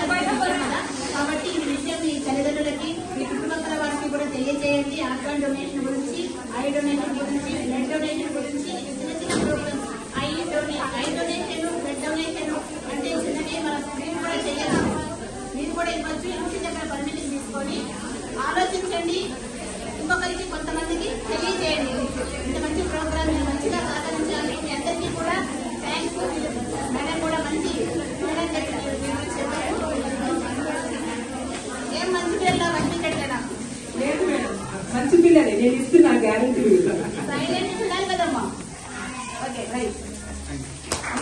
కాబట్టి ఈ విషయం మీ తల్లిదండ్రులకి మీ చుట్టుపక్కల వారికి కూడా తెలియజేయండి. ఆర్గాన్ డొనేషన్ గురించి ఐ డొనేషన్ గురించి బ్లడ్ డొనేషన్ గురించి చిన్న చిన్న programs eye donation eye donation blood donation అంటే చిన్నవి మన మీరు కూడా చేయాలి మీరు కూడా ఇవ్వచ్చు లేదు మేడం. మంచి పిల్లలే. నేను ఇస్తున్నా గ్యారంటీ. సైలెంట్ పిల్లలు కదమ్మా. Okay right